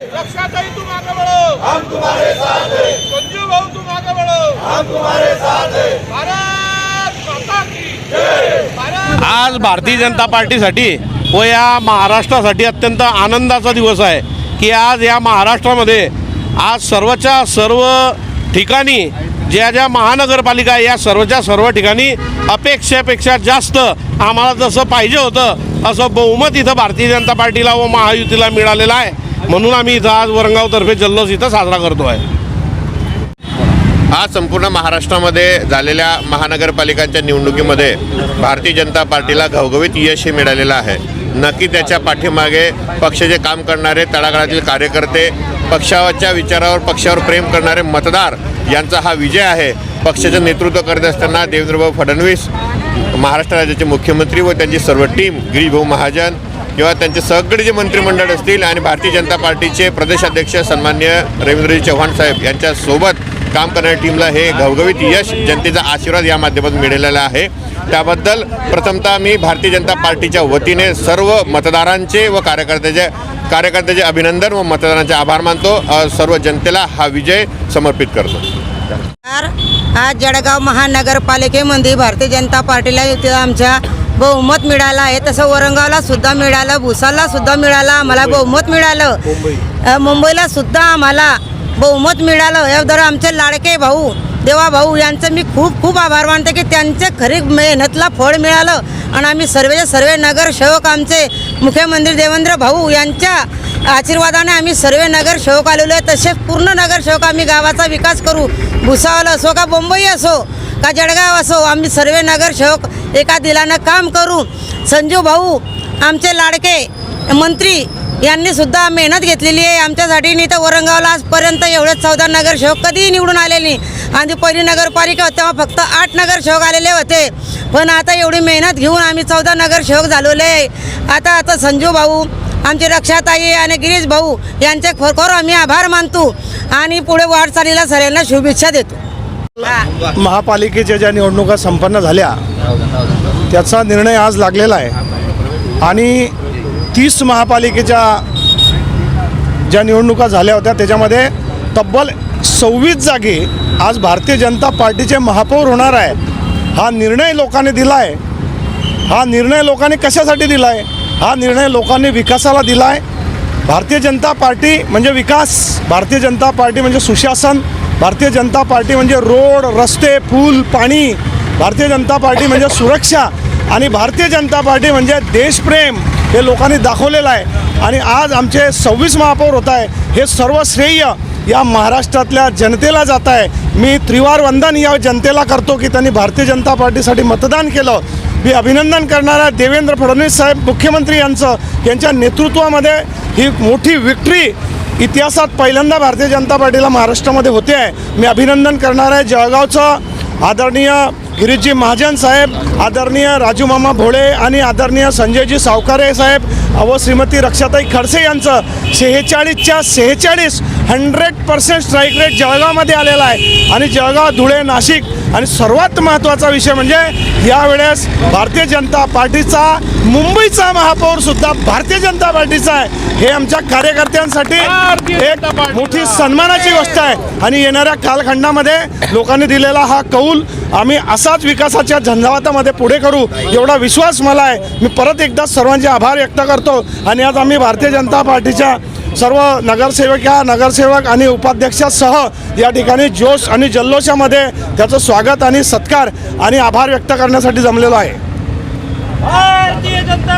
रक्षाताई तुम आगे बढ़ो हम तुम्हारे साथ हैं। संजू भाऊ तुम आगे बढ़ो हम तुम्हारे साथ हैं। भारत माता की जय. भारत आज भारतीय जनता पार्टीसाठी व या महाराष्ट्रासाठी अत्यंत आनंदाचा दिवस आहे की आज या महाराष्ट्रामध्ये आज सर्वच्या सर्व ठिकाणी ज्या ज्या महानगरपालिका आहे या सर्वच्या सर्व ठिकाणी अपेक्षेपेक्षा जास्त आम्हाला जसं पाहिजे होतं असं बहुमत इथं भारतीय जनता पार्टीला व महायुतीला मिळालेलं आहे. म्हणून आम्ही इथं आज वरंगावतर्फे जल्लोष इथं साजरा करतो आहे. आज संपूर्ण महाराष्ट्रामध्ये झालेल्या महानगरपालिकांच्या निवडणुकीमध्ये भारतीय जनता पार्टीला घवघवीत यश मिळालेलं आहे. नक्की त्याच्या पाठीमागे पक्षाचे काम करणारे तळागाळातील कार्यकर्ते पक्षाच्या विचारावर पक्षावर प्रेम करणारे मतदार यांचा हा विजय आहे. पक्षाचं नेतृत्व करत असताना देवेंद्रभाऊ फडणवीस महाराष्ट्र राज्याचे मुख्यमंत्री व त्यांची सर्व टीम गिरीभाऊ महाजन किंवा त्यांचे सगळे जे मंत्रिमंडळ असतील आणि भारतीय जनता पार्टीचे प्रदेशाध्यक्ष सन्मान्य रवींद्रजी चव्हाण साहेब यांच्यासोबत काम करणाऱ्या टीमला हे घवघवीत यश जनतेचा आशीर्वाद या माध्यमातून मिळालेला आहे. त्याबद्दल प्रथमतः मी भारतीय जनता पार्टीच्या वतीने सर्व मतदारांचे व कार्यकर्त्याचे कार्यकर्त्याचे अभिनंदन व मतदारांचे आभार मानतो. सर्व जनतेला हा विजय समर्पित करतो. आज जळगाव महानगरपालिकेमध्ये भारतीय जनता पार्टीला इथे आमच्या बहुमत मिळालं आहे. तसं औरंगाबादला सुद्धा मिळालं भुसारला सुद्धा मिळालं आम्हाला बहुमत मिळालं. मुंबईला सुद्धा आम्हाला बहुमत मिळालं. याबद्दल आमचे लाडके भाऊ देवा भाऊ यांचं मी खूप खूप आभार मानते की त्यांचे खरी मेहनतला फळ मिळालं. आणि आम्ही सर्वचे सर्व नगरसेवक आमचे मुख्यमंत्री देवेंद्र भाऊ यांच्या आशीर्वादाने आम्ही सर्व नगरसेवक आलेलो आहे. तसेच पूर्ण नगरसेवक आम्ही गावाचा विकास करू. भुसावळ असो का मुंबई असो का जळगाव असो आम्ही सर्व नगरसेवक एका दिलानं काम करू संजू भाऊ आमचे लाडके मंत्री यांनी सुद्धा मेहनत घेतलेली आहे. आमच्यासाठी नाही तर औरंगाबादला आजपर्यंत एवढे चौदा नगरसेवक कधीही निवडून आले नाही. आणि पहिली नगरपालिका होत्या तेव्हा फक्त आठ नगरसेवक आलेले होते. पण आता एवढी मेहनत घेऊन आम्ही चौदा नगरसेवक झालेले आहे. आता आता संजू भाऊ आमचे रक्षाताई आणि गिरीश भाऊ यांचे खरोखर आम्ही आभार मानतो. आणि पुढे वाटचालीला सगळ्यांना शुभेच्छा देतो. महापालिकेच्या ज्या निवडणुका संपन्न झाल्या त्याचा निर्णय आज लागलेला आहे. आणि तीस महापालिकेच्या ज्या निवडणुका झाल्या होत्या त्याच्यामध्ये तब्बल सव्वीस जागी आज भारतीय जनता पार्टीचे महापौर होणार आहे हा निर्णय लोकांनी दिला आहे हा निर्णय लोकांनी कशासाठी दिला आहे हा निर्णय लोकांनी विकासाला दिला आहे भारतीय जनता पार्टी म्हणजे विकास भारतीय जनता पार्टी म्हणजे सुशासन भारतीय जनता पार्टी म्हणजे रोड रस्ते पूल पाणी. भारतीय जनता पार्टी म्हणजे सुरक्षा. आणि भारतीय जनता पार्टी म्हणजे देशप्रेम. हे लोकांनी दाखवलेलं आहे. आणि आज आमचे सव्वीस महापौर होत आहे. हे सर्व श्रेय या महाराष्ट्रातल्या जनतेला जात आहे. मी त्रिवार वंदन या जनतेला करतो की त्यांनी भारतीय जनता पार्टीसाठी मतदान केलं. मी अभिनंदन करणारा देवेंद्र फडणवीस साहेब मुख्यमंत्री यांचं. यांच्या नेतृत्वामध्ये ही मोठी विक्ट्री इतिहासात पहिल्यांदा भारतीय जनता पार्टीला महाराष्ट्रामध्ये होते आहे. मी अभिनंदन करणार आहे जळगावचं आदरणीय गिरीशजी महाजन साहेब आदरणीय राजू मामा भोळे आणि आदरणीय संजयजी सावकारे साहेब व श्रीमती रक्षाताई खडसे यांचं शेहेचाळीसच्या शेहेचाळीस हंड्रेड पर्सेंट स्ट्राईक रेट जळगावमध्ये आलेला आहे. आणि जळगाव धुळे नाशिक आणि सर्वात महत्त्वाचा विषय म्हणजे यावेळेस भारतीय जनता पार्टीचा मुंबईचा महापौर सुद्धा भारतीय जनता पार्टीचा आहे. हे आमच्या कार्यकर्त्यांसाठी एक मोठी सन्मानाची गोष्ट आहे. आणि येणाऱ्या कालखंडामध्ये लोकांनी दिलेला हा कौल आम्ही असाच विकासाच्या झंझावातामध्ये पुढे करू एवढा विश्वास मला आहे. मी परत एकदा सर्वांचे आभार व्यक्त करतो आणि आज आम्ही भारतीय जनता पार्टीच्या सर्व नगरसेविका नगरसेवक आणि उपाध्यक्षासह या ठिकाणी जोश आणि जल्लोषामध्ये त्याचं स्वागत आणि सत्कार आणि आभार व्यक्त करण्यासाठी जमलेलो आहे. भारतीय जनता